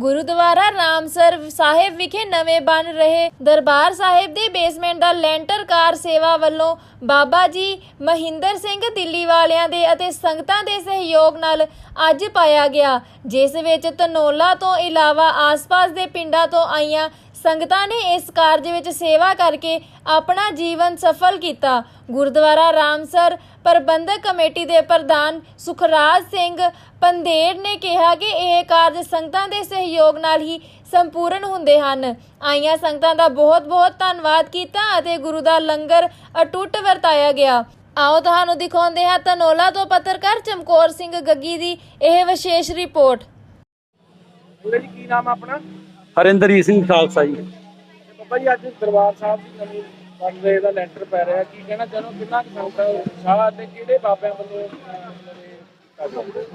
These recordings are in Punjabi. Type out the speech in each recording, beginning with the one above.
ਗੁਰਦੁਆਰਾ ਰਾਮਸਰ ਸਾਹਿਬ ਵਿਖੇ ਨਵੇਂ ਬਣ ਰਹੇ ਦਰਬਾਰ ਸਾਹਿਬ ਦੇ ਬੇਸਮੈਂਟ ਦਾ ਲੈਂਟਰ ਕਾਰ ਸੇਵਾ ਵੱਲੋਂ ਬਾਬਾ ਜੀ ਮਹਿੰਦਰ ਸਿੰਘ ਦਿੱਲੀ ਵਾਲਿਆਂ ਦੇ ਅਤੇ ਸੰਗਤਾਂ ਦੇ ਸਹਿਯੋਗ ਨਾਲ ਅੱਜ ਪਾਇਆ ਗਿਆ, ਜਿਸ ਵਿੱਚ ਧਨੋਲਾ ਤੋਂ ਇਲਾਵਾ ਆਸ-ਪਾਸ ਦੇ ਪਿੰਡਾਂ ਤੋਂ ਆਈਆਂ ਸੰਗਤਾਂ ਨੇ ਇਸ ਕਾਰਜ ਵਿੱਚ ਸੇਵਾ ਕਰਕੇ ਆਪਣਾ ਜੀਵਨ ਸਫਲ ਕੀਤਾ। ਗੁਰਦੁਆਰਾ ਰਾਮਸਰ ਪ੍ਰਬੰਧਕ ਕਮੇਟੀ ਦੇ ਪ੍ਰਧਾਨ ਸੁਖਰਾਜ ਸਿੰਘ ਪੰਦੇਰ ਨੇ ਕਿਹਾ ਕਿ ਇਹ ਕਾਰਜ ਸੰਗਤਾਂ ਦੇ ਸਹਿਯੋਗ ਨਾਲ ਹੀ ਸੰਪੂਰਨ ਹੁੰਦੇ ਹਨ। ਆਈਆਂ ਸੰਗਤਾਂ ਦਾ ਬਹੁਤ-ਬਹੁਤ ਧੰਨਵਾਦ ਕੀਤਾ ਅਤੇ ਗੁਰੂ ਦਾ ਲੰਗਰ ਅਟੁੱਟ ਵਰਤਾਇਆ ਗਿਆ। ਆਓ ਤੁਹਾਨੂੰ ਦਿਖਾਉਂਦੇ ਹਾਂ ਧਨੋਲਾ ਤੋਂ ਪੱਤਰਕਾਰ ਚਮਕੌਰ ਸਿੰਘ ਗੱਗੀ ਦੀ ਇਹ ਵਿਸ਼ੇਸ਼ ਰਿਪੋਰਟ। ਜੀ, ਕੀ ਨਾਮ ਆਪਣਾ? ਹਰਿੰਦਰਜੀਤ ਸਿੰਘ ਖਾਲਸਾ ਜੀ। ਬਾਬਾ ਜੀ ਅੱਜ ਦਰਬਾਰ ਸਾਹਿਬ ਦੀ ਨਵੀਂ ਰਹੇ ਦਾ ਲੈਂਟਰ ਪੈ ਰਿਹਾ। ਕੀ ਕਹਿਣਾ ਚਾਹੋ ਕਿੰਨਾ ਕੁ ਉਤਸ਼ਾਹ ਤੇ ਕਿਹੜੇ ਬਾਬਿਆਂ ਵੱਲੋਂ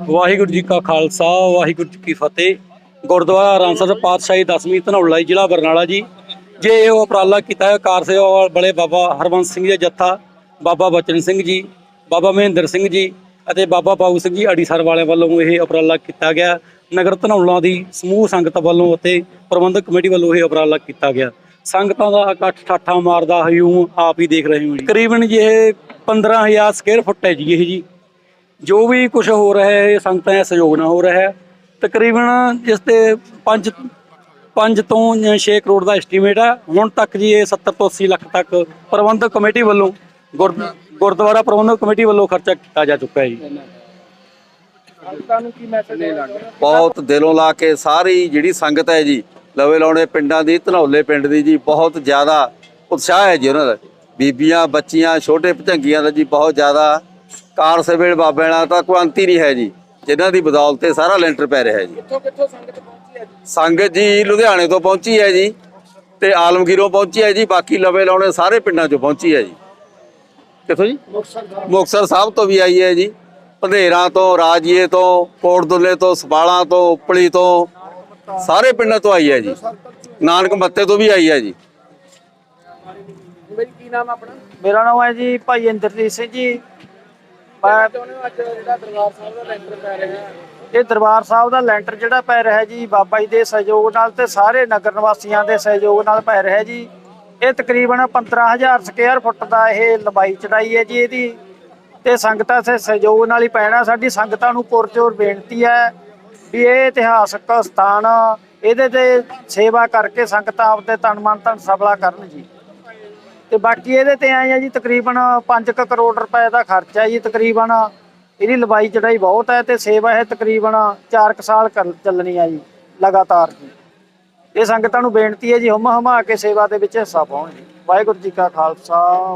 ਵਾਹਿਗੁਰੂ ਜੀ ਕਾ ਖਾਲਸਾ ਵਾਹਿਗੁਰੂ ਜੀ ਕੀ ਫਤਿਹ। ਗੁਰਦੁਆਰਾ ਰਾਮਸਰ ਪਾਤਸ਼ਾਹੀ ਦਸਵੀਂ ਧਨੌਲਾ ਜ਼ਿਲ੍ਹਾ ਬਰਨਾਲਾ ਜੀ। ਜੇ ਇਹ ਉਪਰਾਲਾ ਕੀਤਾ ਹੈ ਕਾਰ ਸੇਵਾ ਵਾਲੇ ਬਾਬਾ ਹਰਵੰਸ ਸਿੰਘ ਜੀ ਦਾ ਜੱਥਾ ਬਾਬਾ ਬਚਨ ਸਿੰਘ ਜੀ ਬਾਬਾ ਮਹਿੰਦਰ ਸਿੰਘ ਜੀ ਅਤੇ ਬਾਬਾ ਬਾਬੂ ਸਿੰਘ ਜੀ ਅੜੀਸਰ ਵਾਲਿਆਂ ਵੱਲੋਂ ਇਹ ਉਪਰਾਲਾ ਕੀਤਾ ਗਿਆ। ਨਗਰ ਧਨੌਲਾ ਦੀ ਸਮੂਹ ਸੰਗਤ ਵੱਲੋਂ ਅਤੇ ਪ੍ਰਬੰਧਕ ਕਮੇਟੀ ਵੱਲੋਂ ਇਹ ਉਪਰਾਲਾ ਕੀਤਾ ਗਿਆ। ਸੰਗਤਾਂ ਦਾ ਇਕੱਠ ਠਾਠਾ ਮਾਰਦਾ ਹਯੂਮ ਆਪ ਹੀ ਦੇਖ ਰਹੇ ਹੋ ਜੀ। ਤਕਰੀਬਨ ਜੀ ਇਹ 15000 ਸਕੁਅਰ ਫੁੱਟ ਹੈ ਜੀ ਇਹ ਜੀ। ਜੋ ਵੀ ਕੁਝ ਹੋ ਰਿਹਾ ਹੈ, ਇਹ ਸੰਗਤਾਂ ਦੇ ਸਹਿਯੋਗ ਨਾਲ ਹੋ ਰਿਹਾ ਹੈ। ਤਕਰੀਬਨ ਇਸ ਤੇ 5 5 ਤੋਂ 6 ਕਰੋੜ ਦਾ ਐਸਟੀਮੇਟ ਹੈ। ਹੁਣ ਤੱਕ ਜੀ ਇਹ 70 ਤੋਂ 80 ਲੱਖ ਤੱਕ ਪ੍ਰਬੰਧਕ ਕਮੇਟੀ ਵੱਲੋਂ ਗੁਰ- ਗੁਰਦੁਆਰਾ ਪ੍ਰਬੰਧਕ ਕਮੇਟੀ ਵੱਲੋਂ ਖਰਚਾ ਕੀਤਾ ਜਾ ਚੁੱਕਾ ਹੈ ਜੀ। ਬਹੁਤ ਦਿਲੋਂ ਲਾ ਕੇ ਸਾਰੀ ਜਿਹੜੀ ਸੰਗਤ ਹੈ ਜੀ ਲਵੇ ਲਾਉਣੇ ਪਿੰਡਾਂ ਦੀ ਧਨੌਲੇ ਪਿੰਡ ਦੀ ਜੀ ਬਹੁਤ ਜ਼ਿਆਦਾ ਉਤਸ਼ਾਹ ਹੈ ਜੀ ਉਹਨਾਂ ਦਾ। ਬੀਬੀਆਂ ਬੱਚੀਆਂ ਛੋਟੇ ਭਜੰਗੀਆਂ ਦਾ ਜੀ ਬਹੁਤ ਜ਼ਿਆਦਾ ਕਾਰ ਸਵੇਲ ਬਾਬੇ ਨਾਲ ਤਾਂ ਕੋਈ ਅੰਤ ਹੀ ਨਹੀਂ ਹੈ ਜੀ। ਜਿਨ੍ਹਾਂ ਦੀ ਬਦੌਲਤ ਤੇ ਸਾਰਾ ਲੈਂਟਰ ਪੈ ਰਿਹਾ ਹੈ ਜੀ। ਕਿੱਥੋਂ ਕਿੱਥੋਂ ਸੰਗਤ ਪਹੁੰਚੀ ਹੈ ਜੀ? ਸੰਗਤ ਜੀ ਲੁਧਿਆਣੇ ਤੋਂ ਪਹੁੰਚੀ ਹੈ ਜੀ ਤੇ ਆਲਮਗੀਰੋਂ ਪਹੁੰਚੀ ਹੈ ਜੀ ਬਾਕੀ ਲਵੇ ਲਾਉਣੇ ਸਾਰੇ ਪਿੰਡਾਂ ਚੋਂ ਪਹੁੰਚੀ ਹੈ ਜੀ। ਕਿੱਥੋਂ ਜੀ? ਮੁਕਤਸਰ ਸਾਹਿਬ। ਤੋਂ ਵੀ ਆਈ ਹੈ ਜੀ। ਪੰਧੇਰਾਂ ਤੋਂ ਰਾਜੀਏ ਤੋਂ ਕੋਟਦੁੱਲੇ ਤੋਂ ਸਪਾਲਾਂ ਤੋਂ ਉਪਲੀ ਤੋਂ ਸਾਰੇ ਪਿੰਡਾਂ ਤੋਂ ਆਈ ਹੈ ਜੀ। ਨਾਨਕ ਮੱਤੇ ਤੋਂ ਵੀ ਆਈ ਹੈ ਜੀ। ਬਾਈ ਕੀ ਨਾਮ ਆ ਆਪਣਾ? ਮੇਰਾ ਨਾਮ ਹੈ ਜੀ ਭਾਈ ਇੰਦਰਜੀਤ ਸਿੰਘ ਜੀ। ਮੈਂ ਚਾਹੁੰਦੇ ਹੋ ਅੱਜ ਜਿਹੜਾ ਦਰਬਾਰ ਸਾਹਿਬ ਦਾ ਲੈਂਟਰ ਪੈ ਰਿਹਾ? ਹੈ ਇਹ ਦਰਬਾਰ ਸਾਹਿਬ ਦਾ ਲੈਂਟਰ ਜਿਹੜਾ ਪੈ ਰਿਹਾ ਜੀ ਬਾਬਾ ਜੀ ਦੇ ਸਹਿਯੋਗ ਨਾਲ ਤੇ ਸਾਰੇ ਨਗਰ ਨਿਵਾਸੀਆਂ ਦੇ ਸਹਿਯੋਗ ਨਾਲ ਪੈ ਰਿਹਾ ਜੀ। ਇਹ ਤਕਰੀਬਨ 15000 ਸਕੁਅਰ ਫੁੱਟ ਦਾ ਇਹ ਲੰਬਾਈ ਚੜਾਈ ਹੈ ਜੀ ਇਹਦੀ। ਤੇ ਸੰਗਤਾਂ ਦੇ ਸਹਿਯੋਗ ਨਾਲ ਹੀ ਪੈਣਾ। ਸਾਡੀ ਸੰਗਤਾਂ ਨੂੰ ਪੁਰਜੋਰ ਬੇਨਤੀ ਹੈ ਵੀ ਇਹ ਇਤਿਹਾਸਕ ਸਥਾਨ ਇਹਦੇ ਤੇ ਸੇਵਾ ਕਰਕੇ ਸੰਗਤਾਂ ਆਪਦੇ ਤਨ ਮਨ ਧਨ ਸਬਲਾ ਕਰਨ ਜੀ। ਤੇ ਬਾਕੀ ਇਹਦੇ ਤੇ ਆਏ ਆ ਜੀ, ਤਕਰੀਬਨ 5 ਕਰੋੜ ਰੁਪਏ ਦਾ ਖਰਚਾ ਹੈ ਜੀ ਤਕਰੀਬਨ। ਇਹਦੀ ਲਵਾਈ ਚੜਾਈ ਬਹੁਤ ਹੈ ਤੇ ਸੇਵਾ ਇਹ ਤਕਰੀਬਨ 4 ਸਾਲ ਕਰ- ਚੱਲਣੀ ਆ ਜੀ, ਲਗਾਤਾਰ ਜੀ। ਇਹ ਸੰਗਤਾਂ ਨੂੰ ਬੇਨਤੀ ਹੈ ਜੀ ਹਮ ਹਮਾ ਕੇ ਸੇਵਾ ਦੇ ਵਿੱਚ ਹਿੱਸਾ ਪਾਉਣ ਜੀ। ਵਾਹਿਗੁਰੂ ਜੀ ਕਾ ਖਾਲਸਾ